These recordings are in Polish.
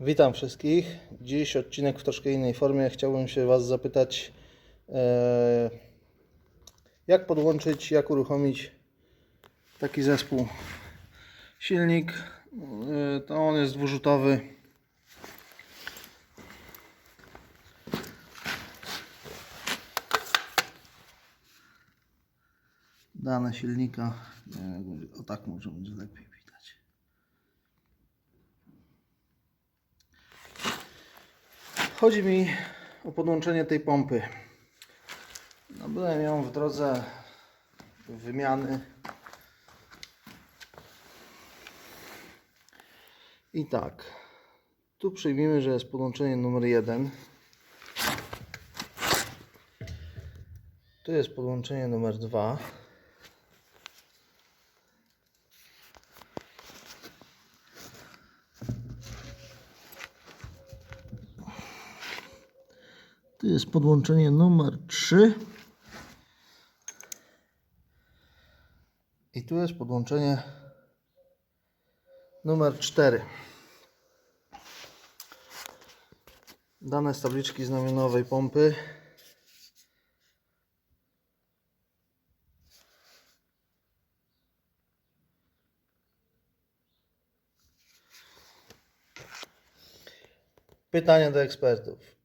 Witam wszystkich. Dziś odcinek w troszkę innej formie. Chciałbym się Was zapytać, e, jak podłączyć, jak uruchomić taki zespół. Silnik, e, to on jest dwurzutowy. Dane silnika, o tak może będzie lepiej Chodzi mi o podłączenie tej pompy. Nabyłem ją w drodze wymiany. I tak. Tu przyjmijmy, że jest podłączenie numer 1. Tu jest podłączenie numer 2. Tu jest podłączenie numer 3. I tu jest podłączenie numer 4. Dane z tabliczki znamionowej pompy. Pytania do ekspertów.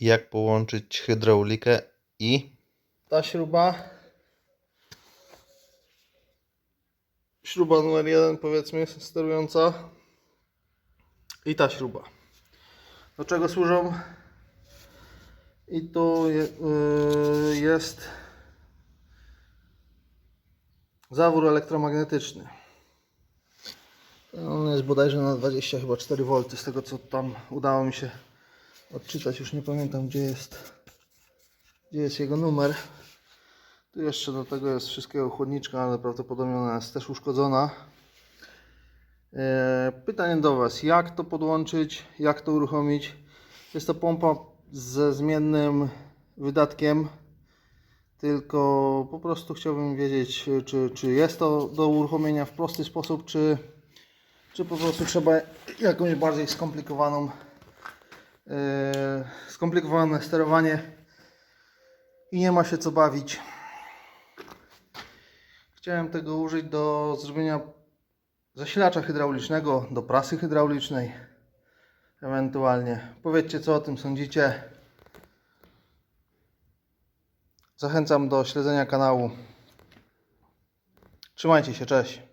Jak połączyć hydraulikę i ta śruba. Śruba numer jeden powiedzmy sterująca. I ta śruba. Do czego służą? I je, yy, jest zawór elektromagnetyczny. On jest bodajże na 20 chyba 4 V z tego co tam udało mi się odczytać już nie pamiętam gdzie jest gdzie jest jego numer. Tu jeszcze do tego jest wszystkiego chłodniczka, ale prawdopodobnie ona jest też uszkodzona. E, Pytanie do Was, jak to podłączyć, jak to uruchomić? Jest to pompa ze zmiennym wydatkiem, tylko po prostu chciałbym wiedzieć, czy, czy jest to do uruchomienia w prosty sposób, czy, czy po prostu trzeba jakąś bardziej skomplikowaną, skomplikowane sterowanie i nie ma się co bawić. Chciałem tego użyć do zrobienia zasilacza hydraulicznego, do prasy hydraulicznej, ewentualnie. Powiedzcie, co o tym sądzicie. Zachęcam do śledzenia kanału. Trzymajcie się, cześć.